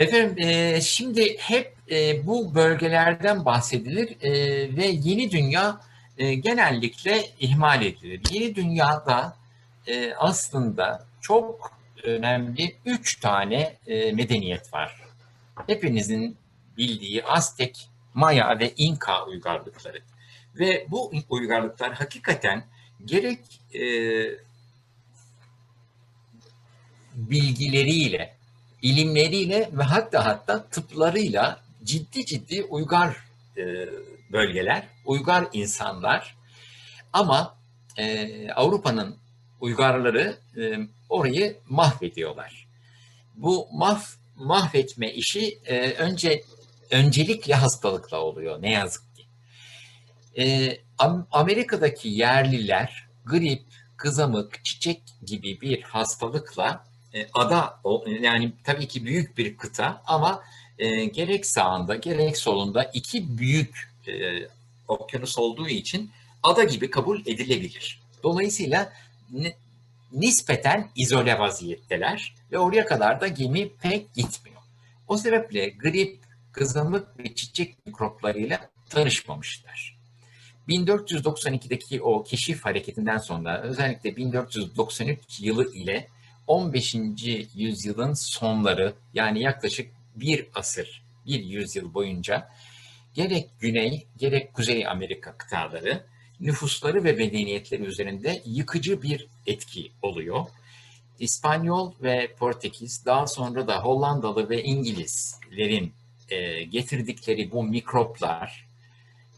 Efendim e, şimdi hep e, bu bölgelerden bahsedilir e, ve yeni dünya e, genellikle ihmal edilir. Yeni dünyada e, aslında çok önemli üç tane e, medeniyet var. Hepinizin bildiği Aztek, Maya ve İnka uygarlıkları. Ve bu uygarlıklar hakikaten gerek e, bilgileriyle, ilimleriyle ve hatta hatta tıplarıyla ciddi ciddi uygar e, bölgeler, uygar insanlar. Ama e, Avrupa'nın uygarları e, orayı mahvediyorlar. Bu mah mahvetme işi e, önce öncelikle hastalıkla oluyor ne yazık ki. E, Amerika'daki yerliler grip, kızamık, çiçek gibi bir hastalıkla e, ada yani tabii ki büyük bir kıta ama e, gerek sağında gerek solunda iki büyük e, okyanus olduğu için ada gibi kabul edilebilir. Dolayısıyla nispeten izole vaziyetteler ve oraya kadar da gemi pek gitmiyor. O sebeple grip, kızamık ve çiçek mikroplarıyla tanışmamışlar. 1492'deki o keşif hareketinden sonra özellikle 1493 yılı ile 15. yüzyılın sonları yani yaklaşık bir asır, bir yüzyıl boyunca gerek Güney gerek Kuzey Amerika kıtaları nüfusları ve medeniyetleri üzerinde yıkıcı bir etki oluyor. İspanyol ve Portekiz daha sonra da Hollandalı ve İngilizlerin e, getirdikleri bu mikroplar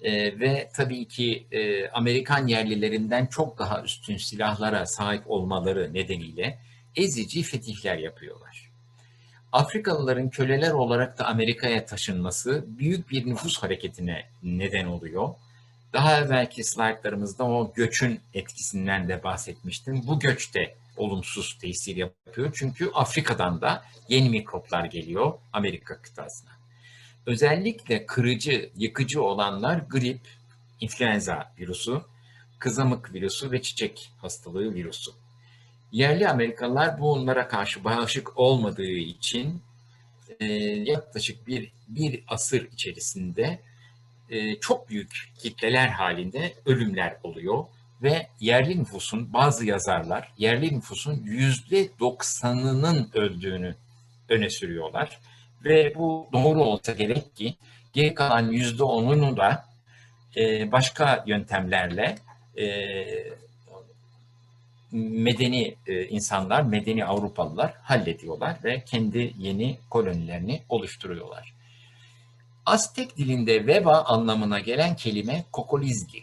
e, ve tabii ki e, Amerikan yerlilerinden çok daha üstün silahlara sahip olmaları nedeniyle ezici fetihler yapıyorlar. Afrikalıların köleler olarak da Amerika'ya taşınması büyük bir nüfus hareketine neden oluyor. Daha evvelki slaytlarımızda o göçün etkisinden de bahsetmiştim. Bu göç de olumsuz tesir yapıyor. Çünkü Afrika'dan da yeni mikroplar geliyor Amerika kıtasına. Özellikle kırıcı, yıkıcı olanlar grip, influenza virüsü, kızamık virüsü ve çiçek hastalığı virüsü. Yerli Amerikalılar bunlara karşı bağışık olmadığı için e, yaklaşık bir, bir asır içerisinde e, çok büyük kitleler halinde ölümler oluyor ve yerli nüfusun bazı yazarlar yerli nüfusun yüzde doksanının öldüğünü öne sürüyorlar ve bu doğru olsa gerek ki geri kalan yüzde onunu da e, başka yöntemlerle e, medeni e, insanlar, medeni Avrupalılar hallediyorlar ve kendi yeni kolonilerini oluşturuyorlar. Aztek dilinde veba anlamına gelen kelime kokolizli.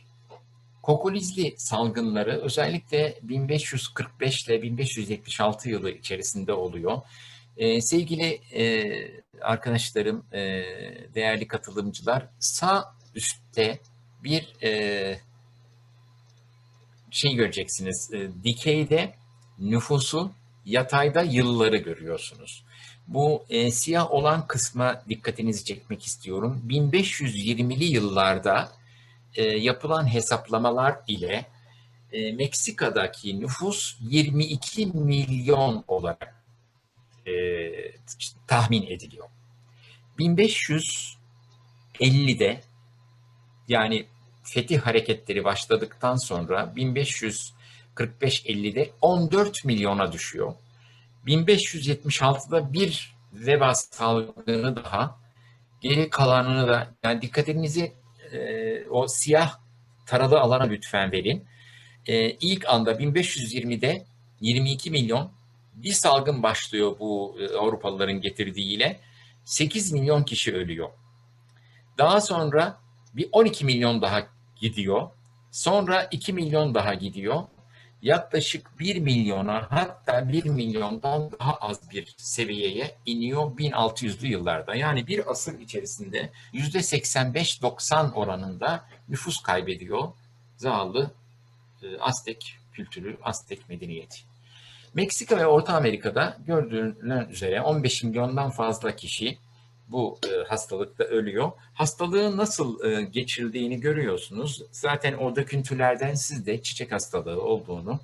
Kokolizli salgınları özellikle 1545 ile 1576 yılı içerisinde oluyor. Ee, sevgili e, arkadaşlarım, e, değerli katılımcılar, sağ üstte bir e, şey göreceksiniz. E, dikeyde nüfusu, yatayda yılları görüyorsunuz. Bu e, siyah olan kısma dikkatinizi çekmek istiyorum. 1520'li yıllarda e, yapılan hesaplamalar ile e, Meksika'daki nüfus 22 milyon olarak e, tahmin ediliyor. 1550'de yani fetih hareketleri başladıktan sonra 1545-50'de 14 milyona düşüyor. 1576'da bir veba salgını daha geri kalanını da yani dikkatinizi e, o siyah taralı alana lütfen verin. E, ilk anda 1520'de 22 milyon bir salgın başlıyor bu e, Avrupalıların getirdiğiyle 8 milyon kişi ölüyor. Daha sonra bir 12 milyon daha gidiyor. Sonra 2 milyon daha gidiyor yaklaşık 1 milyona hatta 1 milyondan daha az bir seviyeye iniyor 1600'lü yıllarda. Yani bir asır içerisinde %85-90 oranında nüfus kaybediyor zavallı e, Aztek kültürü, Aztek medeniyeti. Meksika ve Orta Amerika'da gördüğünüz üzere 15 milyondan fazla kişi bu e, hastalıkta ölüyor. Hastalığın nasıl e, geçirildiğini görüyorsunuz. Zaten o döküntülerden siz de çiçek hastalığı olduğunu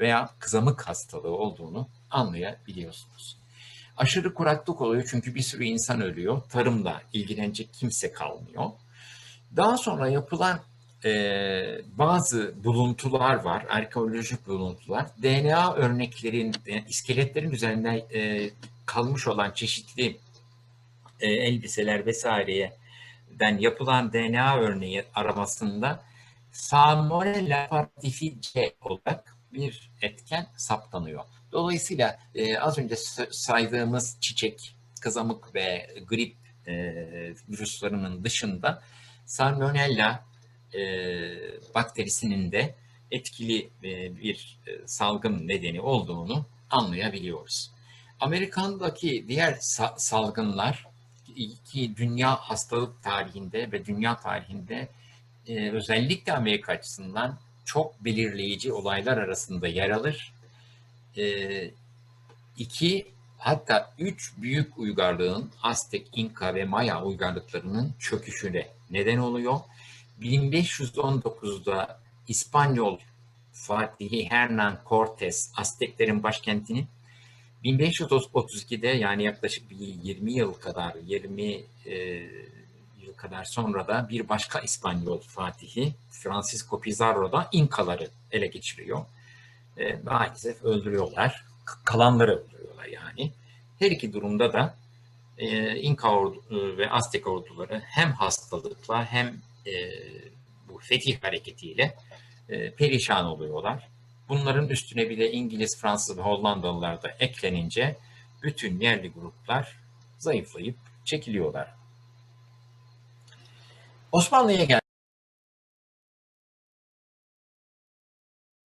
veya kızamık hastalığı olduğunu anlayabiliyorsunuz. Aşırı kuraklık oluyor çünkü bir sürü insan ölüyor. Tarımla ilgilenecek kimse kalmıyor. Daha sonra yapılan e, bazı buluntular var, arkeolojik buluntular. DNA örneklerin, e, iskeletlerin üzerinde e, kalmış olan çeşitli e, elbiseler vesaireden yapılan DNA örneği aramasında Salmonella partifide olarak bir etken saptanıyor. Dolayısıyla e, az önce sa- saydığımız çiçek, kızamık ve grip e, virüslerinin dışında Salmonella e, bakterisinin de etkili e, bir e, salgın nedeni olduğunu anlayabiliyoruz. Amerikan'daki diğer sa- salgınlar ki dünya hastalık tarihinde ve dünya tarihinde e, özellikle Amerika açısından çok belirleyici olaylar arasında yer alır. E, iki hatta üç büyük uygarlığın Aztek, İnka ve Maya uygarlıklarının çöküşüne neden oluyor. 1519'da İspanyol Fatihi Hernán Cortés Azteklerin başkentini 1532'de yani yaklaşık bir 20 yıl kadar 20 e, yıl kadar sonra da bir başka İspanyol Fatihi Francisco Pizarro da İnkaları ele geçiriyor. E, maalesef öldürüyorlar. Kalanları öldürüyorlar yani. Her iki durumda da e, İnka ordu, e, ve Aztek orduları hem hastalıkla hem e, bu fetih hareketiyle e, perişan oluyorlar. Bunların üstüne bir de İngiliz, Fransız ve Hollandalılar da eklenince bütün yerli gruplar zayıflayıp çekiliyorlar. Osmanlı'ya gel